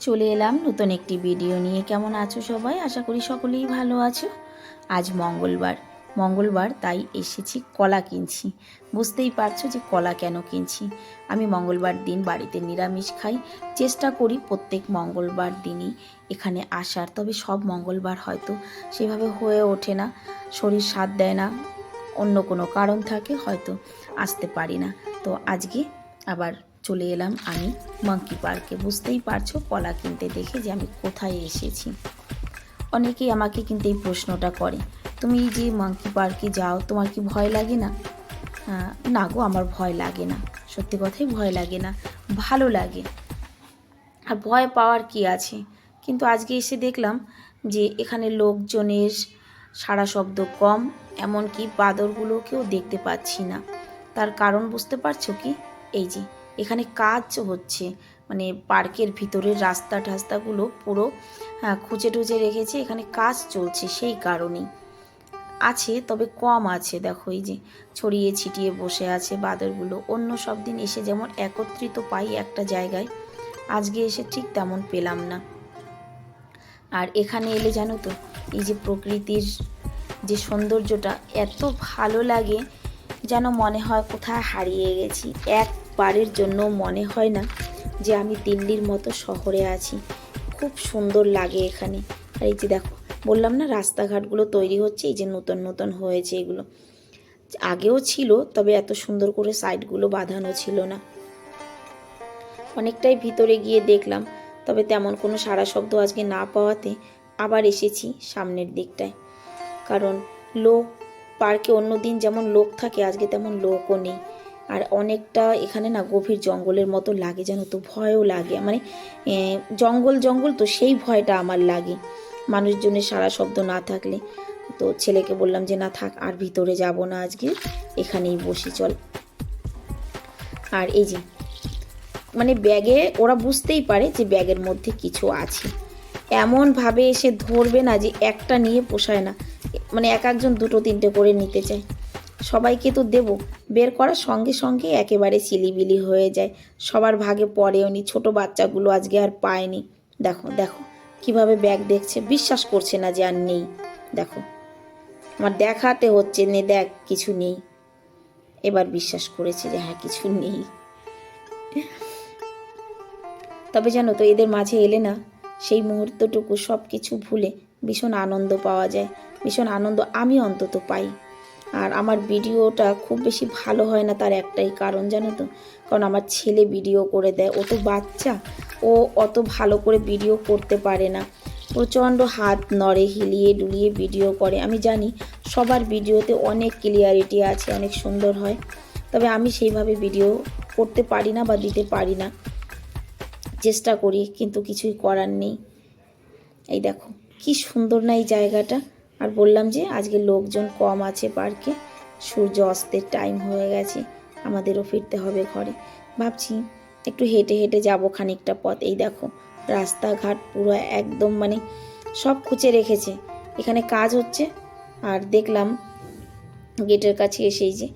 চলে এলাম নতুন একটি ভিডিও নিয়ে। কেমন আছো সবাই? আশা করি সকলেই ভালো আছো। আজ মঙ্গলবার। মঙ্গলবার, তাই এসেছি কলা কিনছি। বুঝতেই পারছ যে কলা কেন কিনছি। আমি মঙ্গলবার দিন বাড়িতে নিরামিষ খাই। চেষ্টা করি প্রত্যেক মঙ্গলবার দিনই এখানে আসার। তবে সব মঙ্গলবার হয়তো সেভাবে হয়ে ওঠে না। শরীর সাথ দেয় না। অন্য কোনো কারণ থাকে, হয়তো আসতে পারি না। তো আজকে আবার চলে এলাম আমি মাঙ্কি পার্কে বুঝতেই পারছ, কলা কিনতে দেখে যে আমি কোথায় এসেছি। অনেকেই আমাকে কিন্তু এই প্রশ্নটা করে, তুমি যে মাঙ্কি পার্কে যাও, তোমার কি ভয় লাগে না? না গো, আমার ভয় লাগে না। সত্যি কথাই ভয় লাগে না, ভালো লাগে। আর ভয় পাওয়ার কি আছে? কিন্তু আজকে এসে দেখলাম যে এখানে লোকজনের সারা শব্দ কম, এমনকি বাদরগুলোকেও দেখতে পাচ্ছি না। তার কারণ বুঝতে পারছ কি? এই যে এখানে কাজ হচ্ছে। মানে পার্কের ভিতরের রাস্তা টাস্তাগুলো পুরো হ্যাঁ, খুঁজে টুচে রেখেছে। এখানে কাজ চলছে সেই কারণেই। আছে তবে কম আছে। দেখো এই যে ছড়িয়ে ছিটিয়ে বসে আছে বাদরগুলো অন্য সব দিন এসে যেমন একত্রিত পাই একটা জায়গায় আজকে এসে ঠিক তেমন পেলাম না। আর এখানে এলে জানো তো এই যে প্রকৃতির যে সৌন্দর্যটা এত ভালো লাগে যেন মনে হয় কোথায় হারিয়ে গেছি। একবারের জন্য মনে হয় না যে আমি দিল্লির মতো শহরে আছি। খুব সুন্দর লাগে এখানে। আর এই যে দেখো, বললাম না রাস্তাঘাটগুলো তৈরি হচ্ছে, এই যে নতুন নতুন হয়েছে এগুলো। আগেও ছিল, তবে এত সুন্দর করে সাইডগুলো বাঁধানো ছিল না। অনেকটাই ভিতরে গিয়ে দেখলাম, তবে তেমন কোনো সারা শব্দ আজকে না পাওয়াতে আবার এসেছি সামনের দিকটায়। কারণ লোক, পার্কে অন্য দিন যেমন লোক থাকে, আজকে তেমন লোকও নেই। আর অনেকটা এখানে না গভীর জঙ্গলের মতো লাগে, যেন তো ভয়ও লাগে। মানে জঙ্গল জঙ্গল তো সেই ভয়টা আমার লাগে। মানুষজনের সারা শব্দ না থাকলে। তো ছেলেকে বললাম যে, না থাক, আর ভিতরে যাব না আজকে। এখানেই বসি, চল। আর এই যে মানে ব্যাগে, ওরা বুঝতেই পারে যে ব্যাগের মধ্যে কিছু আছে। এমনভাবে এসে ধরবে না যে একটা নিয়ে পোষায় না। মানে এক একজন দুটো তিনটে করে নিতে চায়। সবাইকে তো দেবো। বের করার সঙ্গে সঙ্গে একেবারে চিলিবিলি হয়ে যায়। সবার ভাগে পড়ে নি, ছোটো বাচ্চাগুলো আজকে আর পায়নি। দেখো দেখো, কীভাবে ব্যাগ দেখছে, বিশ্বাস করছে না যে আর নেই। দেখো, আমার দেখাতে হচ্ছে নে, দেখ, কিছু নেই। এবার বিশ্বাস করেছে যে হ্যাঁ কিছু নেই। তবে জানো তো, এদের মাঝে এলে না, সেই মুহূর্তটুকু সব কিছু ভুলে ভীষণ আনন্দ পাওয়া যায়। ভীষণ আনন্দ আমি অন্তত পাই। আর আমার ভিডিওটা খুব বেশি ভালো হয় না তার একটাই কারণ, জানো তো? কারণ আমার ছেলে ভিডিও করে দেয়, ও তো বাচ্চা, ও অত ভালো করে ভিডিও করতে পারে না। প্রচণ্ড হাত নড়ে, হিলিয়ে ডুলিয়ে ভিডিও করে। আমি জানি সবার ভিডিওতে অনেক ক্লিয়ারিটি আছে, অনেক সুন্দর হয়। তবে আমি সেইভাবে ভিডিও করতে পারি না বা দিতে পারি না। চেষ্টা করি, কিন্তু কিছুই করার নেই। এই দেখো, কি সুন্দর না এই জায়গাটা। আর বললাম যে আজকে লোকজন কম আছে পার্কে। সূর্য অস্তের টাইম হয়ে গেছে, আমাদেরও ফিরতে হবে ঘরে। ভাবছি একটু হেঁটে হেঁটে যাব খানিকটা পথ। এই দেখো, রাস্তাঘাট পুরো একদম মানে সব খুঁচে রেখেছে। এখানে কাজ হচ্ছে, আর দেখলাম গেটের কাছে এসেই যে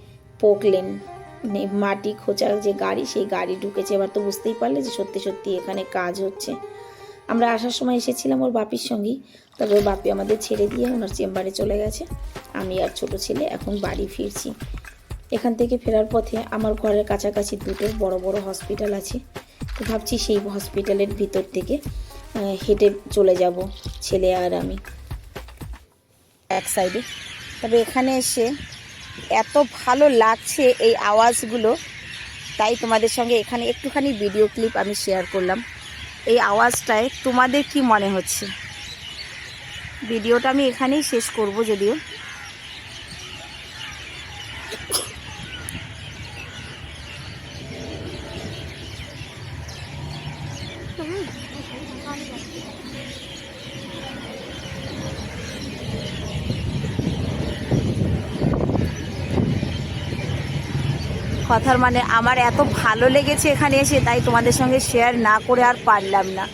পোকলেন। মানে মাটি খোঁচার যে গাড়ি, সেই গাড়ি ঢুকেছে। এবার তো বুঝতেই পারলে যে সত্যি সত্যি এখানে কাজ হচ্ছে। আমরা আসার সময় এসেছিলাম ওর বাপির সঙ্গেই। তবে ওর বাপি আমাদের ছেড়ে দিয়ে ওনার চেম্বারে চলে গেছে। আমি আর ছোট ছেলে এখন বাড়ি ফিরছি। এখান থেকে ফেরার পথে আমার ঘরের কাছাকাছি দুটো বড় বড় হসপিটাল আছে। তো ভাবছি সেই হসপিটালের ভিতর থেকে হেঁটে চলে যাব, ছেলে আর আমি। এক সাইডে তবে এখানে এসে এত ভালো লাগছে এই আওয়াজগুলো। তাই তোমাদের সঙ্গে এখানে একটুখানি ভিডিও ক্লিপ আমি শেয়ার করলাম। এই আওয়াজটায় তোমাদের কি মনে হচ্ছে? ভিডিওটা আমি এখানেই শেষ করব যদিও। কথার মানে আমার এত ভালো লেগেছে এখানে এসে, তাই তোমাদের সঙ্গে শেয়ার না করে আর পারলাম না।